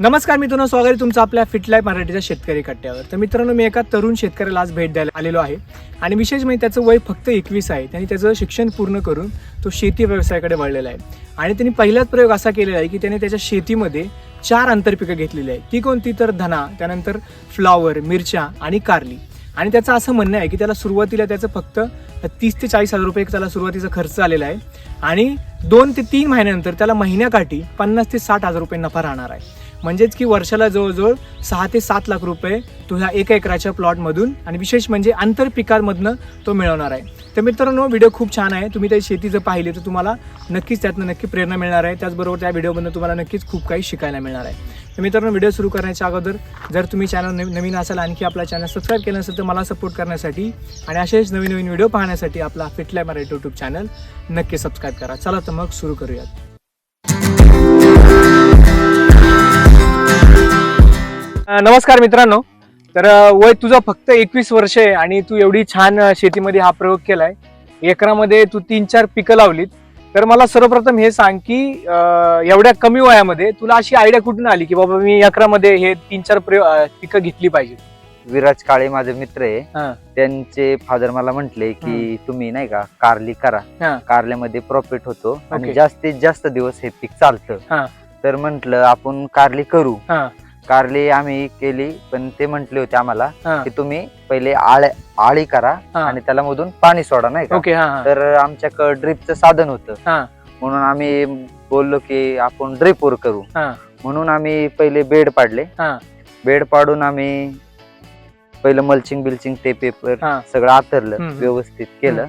नमस्कार मित्रांनो स्वागत आहे तुमचं आपल्या फिट लाईफ मराठीच्या शेतकरी कट्ट्यावर. तर मित्रांनो मी एका तरुण शेतकऱ्याला आज भेट द्यायला आलेलो आहे. आणि विशेष म्हणजे त्याचं वय फक्त एकवीस आहे. त्यांनी त्याचं शिक्षण पूर्ण करून तो शेती व्यवसायाकडे वळलेला आहे. आणि त्यांनी पहिलाच प्रयोग असा केलेला आहे की त्याने त्याच्या शेतीमध्ये चार आंतरपिकं घेतलेली आहे ती कोणती? तर धना त्यानंतर फ्लॉवर मिरच्या आणि कारली. आणि त्याचं असं म्हणणं आहे की त्याला सुरुवातीला त्याचं फक्त तीस ते चाळीस हजार रुपये त्याला सुरुवातीचा खर्च आलेला आहे. आणि दोन ते तीन महिन्यानंतर त्याला महिन्याकाठी पन्नास ते साठ हजार रुपये नफा राहणार आहे. म्हणजेच की वर्षाला जवळजवळ सहा ते सात लाख रुपये तो ह्या एका एकराच्या प्लॉटमधून आणि विशेष म्हणजे आंतरपिकांमधनं तो मिळवणार आहे. तर मित्रांनो व्हिडिओ खूप छान आहे. तुम्ही त्या शेती जर पाहिली तर तुम्हाला नक्कीच त्यातनं नक्की प्रेरणा मिळणार आहे. त्याचबरोबर त्या व्हिडिओमधून तुम्हाला नक्कीच खूप काही शिकायला मिळणार आहे. तर मित्रांनो व्हिडिओ सुरू करण्याच्या अगोदर जर तुम्ही चॅनल नवीन असाल आणखी आपला चॅनल सबस्क्राईब केलं असेल तर मला सपोर्ट करण्यासाठी आणि असेच नवीन नवीन व्हिडिओ पाहण्यासाठी आपला फिटलाय मराठी यूट्यूब चॅनल नक्की सबस्क्राईब करा. चला तर मग सुरू करूयात. नमस्कार मित्रांनो तर वय तुझं फक्त एकवीस वर्ष आहे आणि तू एवढी छान शेतीमध्ये हा प्रयोग केलाय एकरामध्ये तू तीन चार पिकं लावलीत तर मला सर्वप्रथम हे सांग की एवढ्या कमी वयामध्ये तुला अशी आयडिया कुठून आली की बाबा मी एकरामध्ये हे तीन चार प्रयोग पिकं घेतली पाहिजे विराज काळे माझे मित्र. आहे त्यांचे फादर मला म्हंटले की तुम्ही नाही का कारली करा. कारल्यामध्ये प्रॉफिट होतो. आणि जास्तीत जास्त दिवस हे पीक. चालतं तर म्हंटल आपण कारली करू. कारली आम्ही केली पण ते म्हंटले होते आम्हाला हा. की तुम्ही पहिले आळ आळी करा हा. आणि त्याला मधून पाणी सोडा नाही का ओके हा हा. तर आमच्याकडे ड्रिपचं साधन होतं हा. म्हणून आम्ही बोललो की आपण ड्रिप वर करू हा. म्हणून आम्ही पहिले बेड पाडले हा. बेड पाडून आम्ही पहिलं मल्चिंग बिल्चिंग ते पेपर हा. सगळं आतरलं हम्म. व्यवस्थित केलं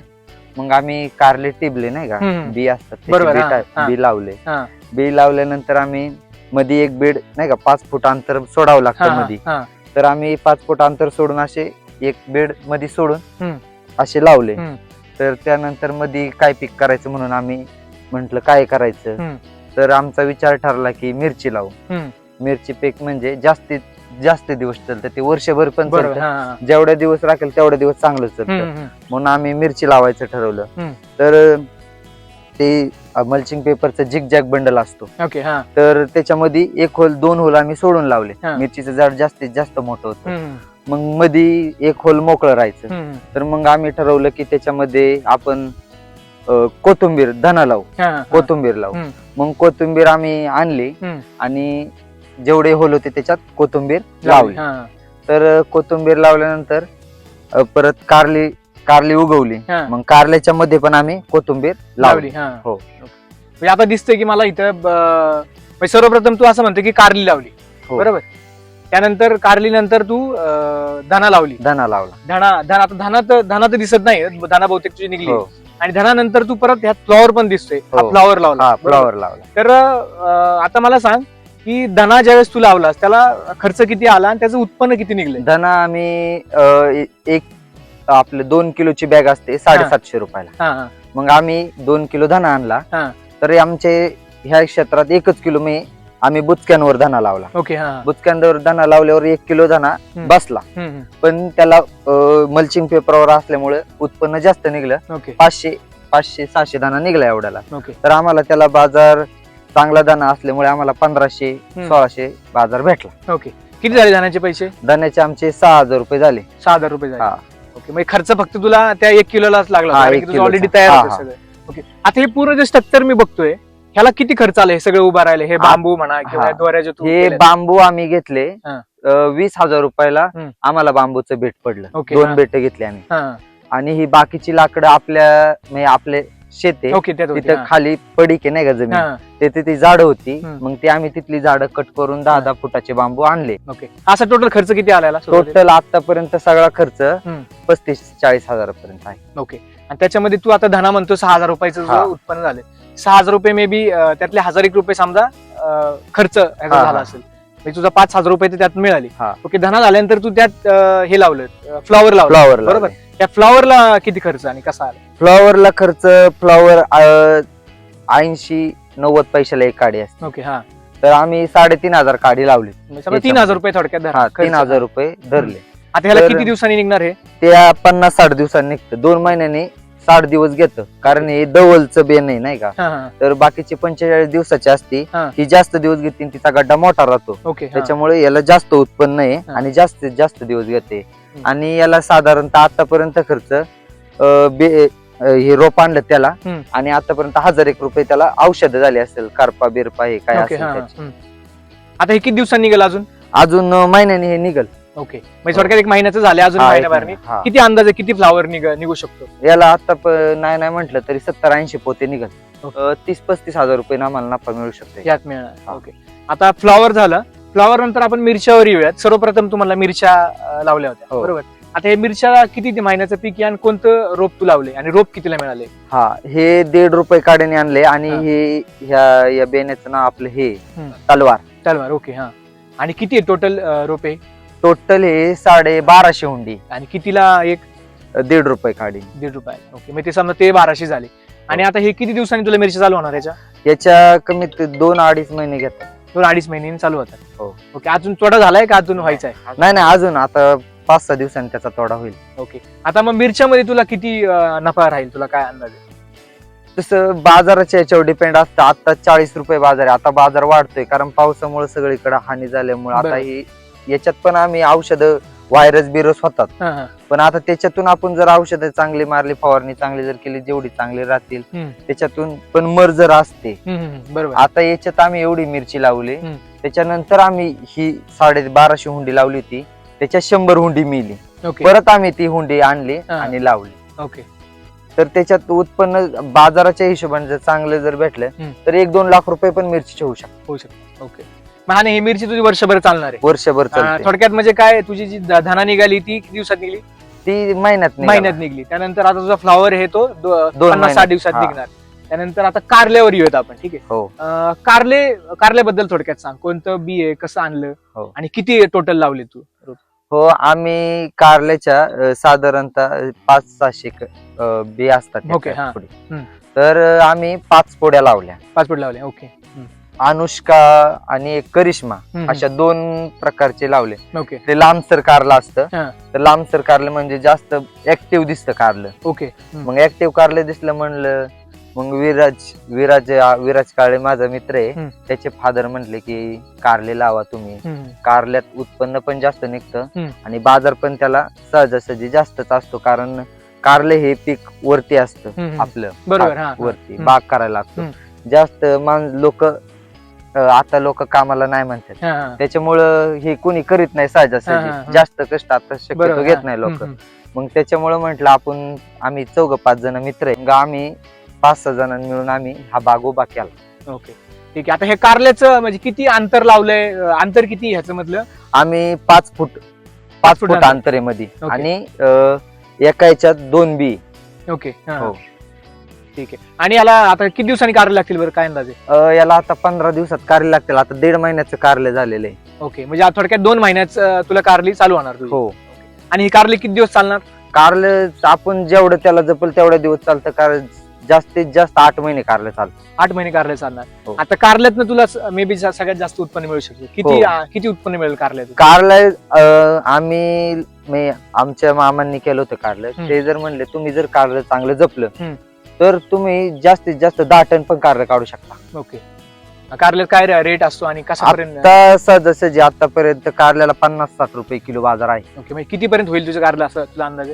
मग आम्ही कारले टिबले नाही का हम्म. बी असतात त्याचे बरोबर, बी हा, हा. बी लावले हा. बी लावल्यानंतर आम्ही मध्ये एक बेड नाही का पाच फूट अंतर सोडावं लागतं मध्ये हा. तर आम्ही पाच फूट अंतर सोडून असे एक बेडमध्ये सोडून. असे लावले हम्म. तर त्यानंतरमध्ये काय पीक करायचं म्हणून आम्ही म्हंटल काय करायचं हम्म. तर आमचा विचार ठरला की मिरची लावू हम्म. मिरची पीक म्हणजे जास्तीत जास्त दिवस चालतं ते वर्षभर पण बरोबर चालतं हा, हा. जेवढे दिवस राखेल तेवढे दिवस चांगलं चालतं हम्म, हम्म. म्हणून आम्ही मिरची लावायचं ठरवलं हम्म. तर ते मल्चिंग पेपरचं जिग जॅग बंडल असतो ओके हा तर त्याच्यामध्ये एक होल दोन होल आम्ही सोडून लावले हा. मिरचीचं झाड जास्तीत जास्त मोठं होतं हम्म, मग मध्ये एक होल मोकळं राहायचं हम्म. तर मग आम्ही ठरवलं की त्याच्यामध्ये आपण अं, कोथिंबीर धना लावू हा, हा. कोथिंबीर लावू हम्म. मग कोथिंबीर आम्ही आणली हम्म. आणि जेवढे होल होते त्याच्यात कोथिंबीर लावली हा, तर कोथिंबीर लावल्यानंतर अ, परत कारली कारली उगवली. हा. मग कारल्याच्या मध्ये पण आम्ही कोथिंबीर लावली. लावली हा. हो. म्हणजे आता दिसतंय की मला इथं म्हणजे सर्वप्रथम तू असं म्हणतो की कारली लावली. हो. बरोबर? त्यानंतर कारली नंतर तू अं, धना लावली. धना लावला. धना धना आता धना तर धना तर दिसत नाही धना बहुतेक तुझी निघली. हो. आणि धनानंतर तू परत ह्यात फ्लॉवर पण दिसतोय. हा हो. फ्लॉवर लावला. हा बरोबर? फ्लॉवर लावला. तर अं, आता मला सांग की धना ज्यावेळेस तू लावलास त्याला खर्च किती आला आणि त्याचं उत्पन्न किती निघलं धना आम्ही अ, ए- एक आपले दोन किलोची बॅग असते साडेसातशे रुपयाला. हा हा. मग आम्ही दोन किलो धना आणला. हा. तर आमचे ह्या क्षेत्रात एकच किलो मी आम्ही बुचक्यांवर धना लावला. ओके हा बुचक्यांवर धना लावल्यावर एक किलो धना हम्म. बसला. हम्म, हम्म. पण त्याला मल्चिंग पेपरवर असल्यामुळे उत्पन्न जास्त निघलं. ओके. पाचशे पाचशे सहाशे दाना निघला एवढ्याला. ओके. तर आम्हाला त्याला बाजार चांगला दाना असल्यामुळे आम्हाला पंधराशे. सोळाशे बाजार भेटला. ओके. किती झाले धनाचे पैसे? दाण्याचे आमचे सहा हजार रुपये झाले. सहा हजार रुपये झाले. हा. ओके म्हणजे खर्च फक्त तुला त्या एक किलोलाच लागला हा, एक की तुझं किलोचा. ऑलरेडी तयार होतं हा. सगळं ओके आता हे पूर्ण जे स्ट्रक्चर मी बघतोय ह्याला किती खर्च आला हे सगळं उभा राहिले हे हा. बांबू म्हणा किंवा हा. या दोऱ्याचे तू हे केलेत. बांबू आम्ही घेतले हा. अं, वीस हजार रुपयाला हम्म. आम्हाला बांबूचं भेट पडलं ओके, हा. दोन बेट घेतले आम्ही हा. आणि ही बाकीची लाकडं आपल्या म्हणजे आपले शेत आहे ओके त्यात होती, तिथं हा. खाली पडी की नाही का जमीन हा, तिथे ती झाडं होती हम्म. मग ती आम्ही तिथली झाडं कट करून दहा दहा फुटाचे बांबू आणले ओके असा टोटल खर्च किती आला? टोटल आतापर्यंत सगळा खर्च हम्म. पस्तीस चाळीस हजारापर्यंत आहे ओके आणि त्याच्यामध्ये तू आता धना म्हणतो सहा हजार रुपयाचं हा. जो उत्पन्न झालं सहा हजार रुपये मे बी त्यातले हजार एक रुपये समजा अं, खर्च याचा हा, झाला हा. असेल म्हणजे तुझा पाच हजार रुपये तर त्यात मिळाली हा. ओके धना झाल्यानंतर तू त्यात अं, हे लावलं फ्लॉवर लावलं फ्लॉवर बरोबर. त्या फ्लॉवरला किती खर्च आणि कसा आला फ्लॉवरला खर्च फ्लॉवर ऐंशी नव्वद पैशाला एक काडी असते. ओके हा. तर आम्ही साडेतीन हजार काडी लावली. म्हणजे तीन हजार रुपये थोडक्यात धरा हा खर्च. तीन हजार रुपये धरले. आता ह्याला तर- किती दिवसांनी निघणार हे? त्या पन्नास साठ दिवसांनी निघतं. दोन महिन्यांनी साठ दिवस घेतं. कारण हे दवलचं बेन आहे नाही का? हा हा. तर बाकीची पंचेचाळीस दिवसाची असते. हा. ही जास्त दिवस घेते आणि तिचा गड्डा मोठा राहतो. ओके हा. त्याच्यामुळे याला जास्त उत्पन्न आहे हा. आणि जास्तीत जास्त दिवस घेते. हम्म. आणि याला साधारणतः आतापर्यंत खर्च अं, बे- अं, हे रोप आणलं त्याला हम्म. आणि आतापर्यंत हजार एक रुपये त्याला औषध झाले असेल करपा बिरपा हे काय ओके असेल हा. त्याचे. हम्म. आता हे किती दिवसांनी निघेल अजून अजून अं, महिन्याने हे निघल ओके म्हणजे थोडक्यात एक महिन्याचं झाले अजून हा, एक महिन्याभराने महिना. हा. किती अंदाजे किती फ्लावर निघू शकतो याला आता प- नाही नाही म्हटलं तरी सत्तर ऐंशी पोते निघल ओके. अं, तीस पस्तीस हजार रुपये आम्हाला नफा मिळू शकतो यात मिळणार हा. ओके आता फ्लॉवर झालं फ्लॉवर नंतर आपण मिरच्यावर येऊयात सर्वप्रथम तुम्हाला मिरच्या अं, लावल्या होत्या हो. बरोबर आता हे मिरच्या किती महिन्याचं पीक आहे आणि कोणतं रोप तू लावले? आणि रोप कितीला मिळाले? हा हे दीड रुपये काढ्याने आणले आणि हा. हे ह्या या बेण्याचं नाव आपलं हे हम्म. तलवार. तलवार ओके हा. आणि किती आहे टोटल रोप टोटल हे साडे बाराशे हुंडी. आणि कितीला एक? दीड रुपये काढी दीड रुपये ओके. मग ते समजा ते बाराशे झाले. आणि हो. आता हे किती दिवसांनी तुला मिरची चालू होणार याच्या? याच्या कमीत दोन अडीच महिने घेतात. दोन अडीच महिन्यांनी चालू होतात. हो. ओके अजून थोडा झालाय का? अजून व्हायचा आहे नाही नाही अजून. आता पाच सहा दिवसांनी त्याचा तोडा होईल. ओके आता मग मिरच्यामध्ये तुला किती अं, नफा राहील? तुला काय अंदाज आहे? तसं बाजाराच्या याच्यावर डिपेंड असतं. आता चाळीस रुपये बाजार आहे. आता बाजार वाढतोय. कारण पावसामुळे सगळीकडे हानी झाल्यामुळे. आता. ही याच्यात पण आम्ही औषधं व्हायरस बिरस होतात. हा, हा. पण आता त्याच्यातून आपण जर औषधं चांगली मारली फवारणी चांगली जर केली जेवढी चांगली राहतील हम्म. त्याच्यातून पण मर जर असते. हम्म, हम्म, बरोबर. आता याच्यात आम्ही एवढी मिरची लावली. हम्म. त्याच्यानंतर आम्ही ही साडे बाराशे हुंडी लावली होती. त्याच्यात शंभर हुंडी मिली. ओके. परत आम्ही ती हुंडी आणली हा. आणि लावली. ओके. तर त्याच्यात उत्पन्न बाजाराच्या हिशोबाने जर चांगलं जर भेटलं हम्म. तर एक दोन लाख रुपये पण मिरची होऊ शकते होऊ शकतो ओके. मग आणि ही मिरची तुझी वर्षभर चालणार आहे. वर्षभर अं, चालते. थोडक्यात म्हणजे काय तुझी जी ध- धना निघाली ती किती दिवसात निघली? ती महिन्यात निघाला. महिन्यात निघली. त्यानंतर आता तुझा फ्लॉवर आहे तो दो- पन्नास महिन्यात. साठ दिवसात हा. निघणार. त्यानंतर आता कारल्यावर येऊयात आपण ठीक आहे? हो. अं, कारले कारल्याबद्दल थोडक्यात सांग. कोणतं बी आहे कसं आणलं? हो. आणि किती टोटल लावले तू? हो आम्ही कारल्याच्या अं, साधारणतः पाच सहाशे क- अं, बी असतात हा. पुढे. हम्म. तर अं, आम्ही पाच पोड्या लावल्या पाच फूट लावले ओके अनुष्का आणि एक करिश्मा हम्म. अशा दोन प्रकारचे लावले ओके ते लांबसर कारलं असतं हा. तर लांबसर कारलं म्हणजे जास्त ऍक्टिव्ह दिसतं कारलं ओके हम्म. मग ऍक्टिव्ह कारलं दिसलं म्हणलं मग विराज विराज विराज काळे माझा मित्र आहे. त्याचे फादर म्हटले की कारले लावा तुम्ही. कारल्यात उत्पन्न पण जास्त निघतं. आणि बाजार पण त्याला सहजासहजी जास्तच असतो कारण कारले हे पीक वरती असतं. आपलं बरोबर. वरती. बाग करायला लागतो जास्त मान लोक आता लोक कामाला नाही म्हणतात. त्याच्यामुळं हे कोणी करीत नाही. सहजासहजी जास्त कष्ट आता शक्यतो घेत. नाही लोक मग त्याच्यामुळं म्हंटल आपण आम्ही चौघ पाच जण मित्र आहे आम्ही पाच सहा जणांनी मिळून आम्ही हा बाग उभा केला. ओके. ठीक आहे. आता हे कारल्याचं म्हणजे किती अंतर लावलंय? अं, अंतर किती ह्याचं मधलं आम्ही पाच फूट पाच फूट फूट अंतर. आहे मध्ये. आणि अं, एका याच्यात दोन बी. ओके. हा, हो. ठीक आहे. आणि याला आता किती दिवसांनी कारले लागतील बरं काय अंदाजे? अं, याला आता पंधरा दिवसात कारले लागतील. आता दीड महिन्याचं कारले झालेलं. आहे ओके. म्हणजे आता थोडक्यात दोन महिन्यात अं, तुला कारली चालू होणार तुझी. हो. आणि ही कारली किती दिवस चालणार? कारले आपण जेवढं त्याला जपल तेवढ्या दिवस चालतं. कारण जास्तीत जास्त आठ महिने कारले चालतं. आठ महिने कारले चालणार. हो. आता कारल्यातनं तुला मे बी सगळ्यात जास्त उत्पन्न मिळू शकते. किती हो. किती उत्पन्न मिळेल कारल्यात कारला अं, आम्ही मी आमच्या मामांनी केलं होतं कारलं. हम्म. ते जर म्हणले तुम्ही जर कारलं चांगलं जपलं. तर तुम्ही जास्तीत जास्त दहा टन पण कारलं काढू शकता. ओके. कारल्यात काय रेट असतो आणि कसापर्यंत आता सहज जे आतापर्यंत कारल्याला पन्नास साठ रुपये किलो बाजार आहे. ओके म्हणजे कितीपर्यंत होईल तुझं कारलं असं तुला अंदाजे?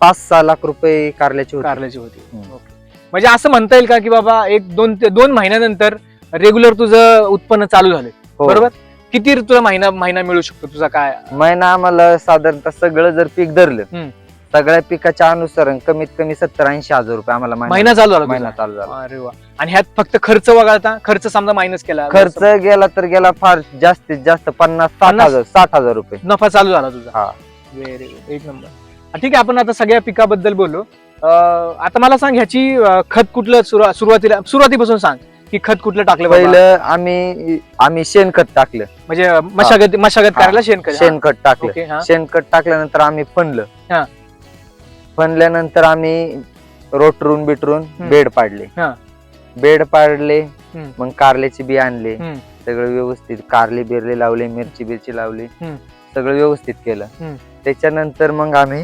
पाच सहा लाख रुपये कारल्याची होती. कारल्याची होती. हम्म. ओके. म्हणजे असं म्हणता येईल का की बाबा एक दोन ते दोन महिन्यानंतर रेग्युलर तुझं उत्पन्न चालू झालं हो. बरोबर? किती तुला महिना महिना मिळू शकतो? तुझा काय? महिना आम्हाला साधारणतः सगळं जर पीक धरलं. सगळ्या पिकाच्या अनुसार कमीत कमी सत्तर ऐंशी हजार रुपये आम्हाला महिना चालू झाला महिना तुझा? चालू झाला. अरे वा. आणि ह्यात फक्त खर्च वगळता? खर्च समजा मायनस केला. खर्च गेला तर गेला फार जास्तीत जास्त पन्नास साठ पन्नास? हजार साठ हजार रुपये. नफा चालू झाला तुझा. हा. व्हेरी एक नंबर. ठीक आहे आपण आता सगळ्या पिकाबद्दल बोललो अं, आता मला सांग ह्याची खत कुठलं सुरुवा- सुरुवातीला सुरुवातीपासून सांग की खत कुठलं टाकलं? पहिलं आम्ही आम्ही शेणखत टाकलं म्हणजे मशागत मशागत. करायला शेणखत. शेणखत टाकलं शेणखत टाकल्यानंतर आम्ही फणलं. फणल्यानंतर आम्ही रोटरून बिटरून. बेड पाडले. बेड पाडले. मग कारल्याची बी आणले. सगळं व्यवस्थित कारले बिरले लावले मिरची बिरची लावली. सगळं व्यवस्थित केलं. त्याच्यानंतर मग आम्ही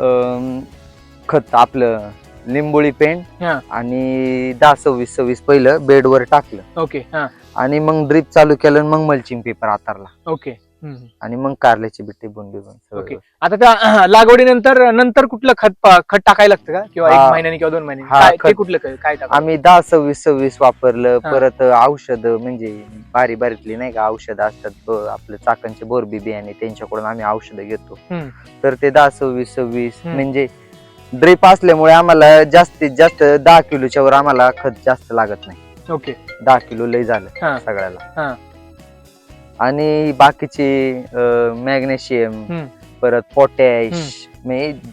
अं, खत आपलं लिंबोळी पेंट हा. आणि दहा सव्वीस सव्वीस पहिलं बेडवर टाकलं ओके हा आणि मग ड्रीप चालू केलं आणि मग मल्चिंग पेपर आतारला ओके. आणि मग कारल्याची बिट्टी बन ओके. आता त्या लागवडीनंतर नंतर कुठलं खत खत टाकायला लागतं का किंवा एक. महिन्याने किंवा दोन महिन्याने खत. कुठलं काय- आम्ही दहा सव्वीस सव्वीस वापरलं. परत औषध म्हणजे बारी बारीतली नाही का औषध असतात आपलं चाकांचे बोरबी बियाणे त्यांच्याकडून आम्ही औषधं घेतो. तर ते दहा सव्वीस सव्वीस. म्हणजे ड्रीप असल्यामुळे आम्हाला जास्तीत जास्त दहा किलोच्या वर आम्हाला खत जास्त लागत नाही ओके दहा किलो लय झालं. सगळ्याला. आणि बाकीचे मॅग्नेशियम. परत पोटॅश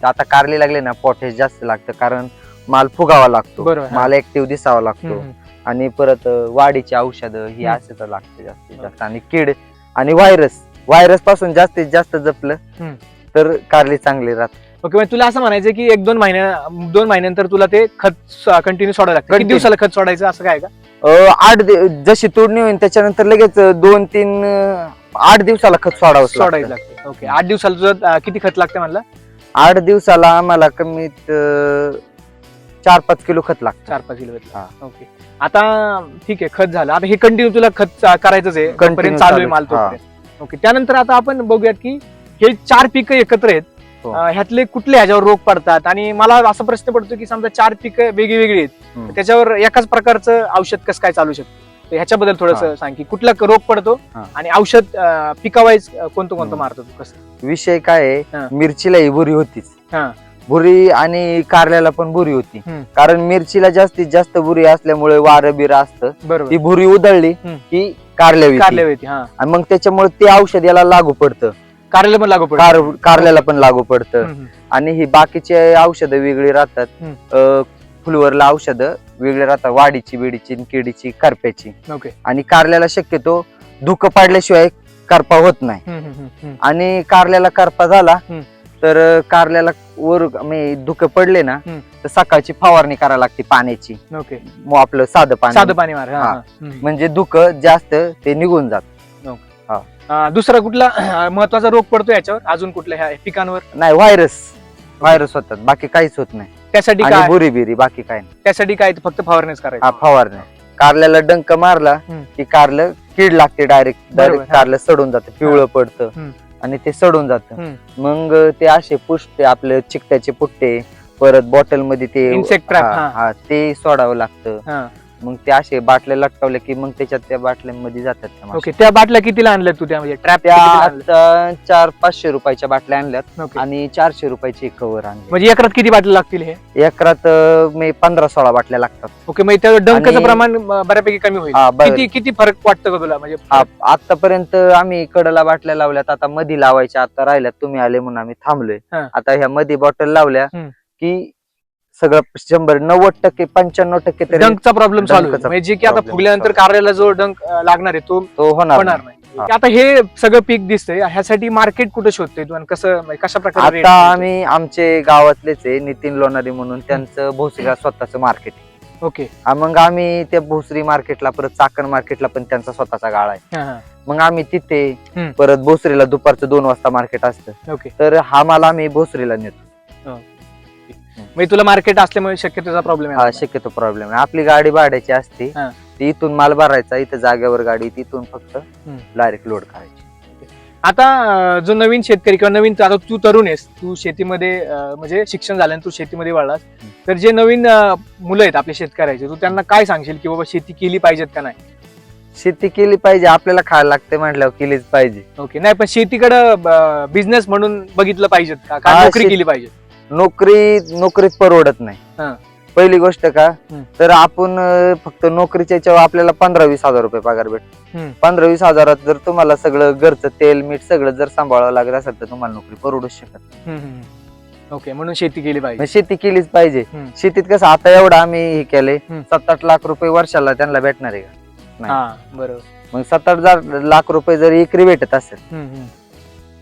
आता कारले लागले ना पोटॅश जास्त लागतं कारण माल फुगावा लागतो. माल ऍक्टिव्ह दिसावा लागतो. आणि परत वाढीची औषधं ही. असं तर लागते जास्तीत जास्त आणि कीड आणि व्हायरस व्हायरसपासून जास्तीत जास्त जपलं. तर कारली चांगली राहत ओके म्हणजे तुला असं म्हणायचं की एक दोन महिन्या दोन महिन्यानंतर तुला ते खत कंटिन्यू सोडायला लागतं. दिवसाला खत सोडायचं असं काय का आठ जशी तोडणी होईल त्याच्यानंतर लगेच दोन तीन आठ दिवसाला खत सोडावं सोडायचं लागतं. ओके आठ दिवसाला तुझं किती खत लागतं म्हणला? आठ दिवसाला आम्हाला कमीत चार पाच किलो खत लागतं. चार पाच किलो हा. ओके आता ठीक आहे खत झालं. आता हे कंटिन्यू तुला खत करायचंच आहे. जोपर्यंत चालू आहे. माल ओके त्यानंतर आता आपण बघूयात की हे चार पिकं एकत्र आहेत. अं, ह्यातले कुठले ह्याच्यावर रोग पडतात आणि मला असा प्रश्न पडतो की समजा चार पिकं वेगळी वेगळी आहेत हम्म. तर त्याच्यावर एकाच प्रकारचं औषध कसं काय चालू शकतं तर ह्याच्याबद्दल थोडस हा. सांग की कुठला रोग पडतो हा. आणि औषध पिकावाईज कोणतं कोणतं हम्म. मारतो तू कसं विषय काय हा. आहे मिरचीला ही बुरी होतीच हा. बुरी आणि कारल्याला पण बुरी होती हम्म. कारण मिरचीला जास्तीत जास्त बुरी असल्यामुळे वारं बिरं असतं ती बरोबर बुरी उधळली हम्म. की कारल्या येते. कारले होती हा आणि मग त्याच्यामुळे ते औषध याला लागू पडतं कारले पण लागू पडतो. कार कारल्याला पण लागू पडतं. आणि ही बाकीचे औषधं वेगळी राहतात. फुलवरला औषधं वेगळी राहतात. वाडीची बिडीची किडीची करप्याची. ओके. आणि कारल्याला शक्यतो धुकं पाडल्याशिवाय करपा होत नाही. आणि कारल्याला करपा झाला. तर कारल्याला वर धुकं पडले ना. तर सकाळची फवारणी करायला लागते पाण्याची. मग आपलं साधं पाणी. साधं पाणी. म्हणजे धुकं जास्त ते निघून जात. अं, दुसरा कुठला अं, महत्त्वाचा रोग पडतो याच्यावर? अजून कुठल्या ह्या पिकांवर? नाही व्हायरस व्हायरस होतात. बाकी काहीच होत नाही. त्यासाठी आणि काय? बुरी बिरी बाकी काय नाही. त्यासाठी काय? फक्त फवारणीच हा करायचं फवारणी. कारल्याला डंक मारला हम्म. की कारलं कीड लागते डायरेक्ट डायरेक्ट हा. कारलं सडून जातं पिवळं पडतं हम्म. आणि ते सडून जातं. हम्म. मग ते असे पुष्टे आपले चिकट्याचे पुट्टे परत बॉटलमध्ये ते Insect trap, हा, हा. हा, ते सोडावं लागतं. हा. मग ते असे बाटल्या लटकवले की मग त्याच्यात त्या बाटल्यांमध्ये जातात त्या. ओके त्या बाटल्या कितीला आणल्या तू त्यामध्ये ट्रॅप त्या आता चार पाचशे रुपयाच्या बाटल्या आणल्यात आणि चारशे रुपयाचे कव्हर आणले म्हणजे एकरात किती बाटल्या लागतील हे एकरात अं, मी पंधरा सोळा बाटल्या लागतात ओके मग त्या डंकाचं आणि- प्रमाण अं, बऱ्यापैकी कमी होईल हा, बरं. किती किती फरक वाटतं का तुला म्हणजे आ- आतापर्यंत आम्ही कडला बाटल्या लावल्यात आता मधी लावायच्या आता राहिल्यात तुम्ही आले म्हणून आम्ही थांबलोय हा. आता ह्या मधी बॉटल लावल्या हम्म. की सगळं शंभर नव्वद टक्के पंच्याण्णव टक्के तरी डंकचा प्रॉब्लेम चालू डंकचा म्हणजे जे की आता problem फुगल्यानंतर कार्याला जो डंक अं, लागणार आहे तो तो होणार होणार नाही. नाही. आता हे सगळं पीक दिसतंय ह्यासाठी मार्केट कुठे शोधतोय तू? आणि कसं म्हणजे कशा प्रकारे rate आता? आम्ही आमचे गावातलेच आहे नितीन लोणारी म्हणून. त्यांचं भोसरीला स्वतःचं मार्केट ओके. मग आम्ही त्या भोसरी मार्केटला परत चाकण मार्केटला पण त्यांचा स्वतःचा गाळा आहे. हा, हा. मग आम्ही तिथे हम्म. परत भोसरीला दुपारचं दोन वाजता मार्केट असतं. ओके. तर हा माल आम्ही भोसरीला नेतो. म्हणजे तुला मार्केट असल्यामुळे शक्यतोचा प्रॉब्लेम हा शक्यतो प्रॉब्लेम आहे आपली गाडी भाड्याची असते. हा. ती इथून माल भरायचा इथं जागेवर गाडी तिथून फक्त हम्म. डायरेक्ट लोड करायची. आता अं, जो नवीन शेतकरी किंवा नवीन आता तू तरुण आहेस तू शेतीमध्ये अं, म्हणजे शिक्षण झाल्यानंतर तू शेतीमध्ये वाढलास. तर जे नवीन अं, मुलं आहेत आपल्या शेतकऱ्याचे तू त्यांना काय सांगशील की बाबा शेती केली पाहिजेत का नाही? शेती केली पाहिजे आपल्याला खायला लागते म्हटल्यावर केलीच पाहिजे. ओके नाही पण शेतीकडे बिझनेस म्हणून बघितलं पाहिजेत का? का हा, नोकरी शेत- केली पाहिजे नोकरी नोकरीत परवडत नाही. पहिली गोष्ट का. तर आपण फक्त नोकरीच्या याच्यावर आपल्याला पंधरा वीस हजार रुपये पगार हम्म. पंधरा वीस हजारात जर तुम्हाला सगळं घरचं तेल मीठ सगळं जर सांभाळावं लागत असेल तर तुम्हाला नोकरी परवडूच शकत. ओके म्हणून शेती केली पाहिजे शेती केलीच पाहिजे. शेतीत कसं आता एवढं आम्ही हे केले. सात आठ लाख रुपये वर्षाला त्यांना भेटणार आहे का बरोबर मग सात आठ लाख रुपये जर एकरी भेटत असेल.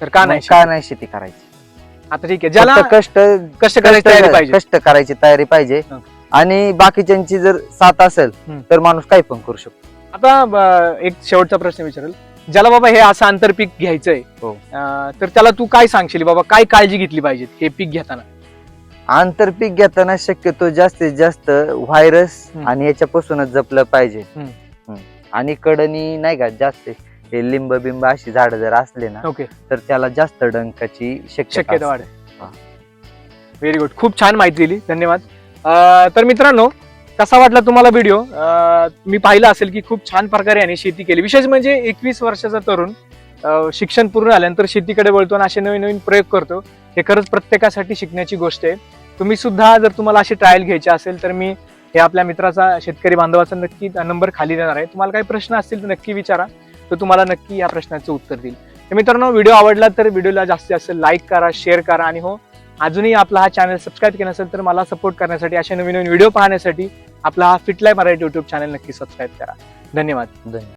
तर का नाही का नाही शेती करायची आता ठीक आहे ज्याला फक्त कष्ट कष्ट करायची तयारी कष्ट पाहिजे कष्ट करायची तयारी पाहिजे. आणि बाकीच्यांची जर साथ असेल. तर माणूस काही पण करू शकतो आता ब- एक शेवटचा प्रश्न विचारेल ज्याला बाबा हे असं आंतरपीक घ्यायचंय हो. अं, तर त्याला तू काय सांगशील बाबा काय काळजी घेतली पाहिजे हे पीक घेताना आंतरपीक घेताना शक्यतो जास्तीत जास्त व्हायरस. आणि याच्यापासूनच जपलं पाहिजे. आणि कडनी नाही का जास्त हे लिंब बिंब अशी झाड जर असले ना ओके तर त्याला जास्त डंकाची शक्यता हा. व्हेरी गुड खूप छान माहिती दिली. धन्यवाद. अं, तर मित्रांनो कसा वाटला तुम्हाला व्हिडिओ मी पाहिला असेल की खूप छान प्रकारे यांनी शेती केली. विशेष म्हणजे एकवीस वर्षाचा तरुण शिक्षण पूर्ण झाल्यानंतर शेतीकडे वळतो आणि असे नवीन नवीन प्रयोग करतो. हे खरंच प्रत्येकासाठी शिकण्याची गोष्ट आहे. तुम्ही सुद्धा जर तुम्हाला अशी ट्रायल घ्यायची असेल तर मी हे आपल्या मित्राचा शेतकरी बांधवाचा नक्की नंबर खाली देणार आहे. तुम्हाला काही प्रश्न असतील तर नक्की विचारा. तो तुम्हाला नक्की या प्रश्नाचं उत्तर देईल. तर मित्रांनो व्हिडिओ आवडला तर व्हिडिओला जास्तीत जास्त लाईक करा शेअर करा आणि हो अजूनही आपला हा चॅनल सबस्क्राईब केला असेल तर मला सपोर्ट करण्यासाठी असे नवीन नवीन व्हिडिओ पाहण्यासाठी आपला हा फिटलाय मराठी युट्यूब चॅनल नक्की सबस्क्राईब करा. धन्यवाद. धन्यवाद.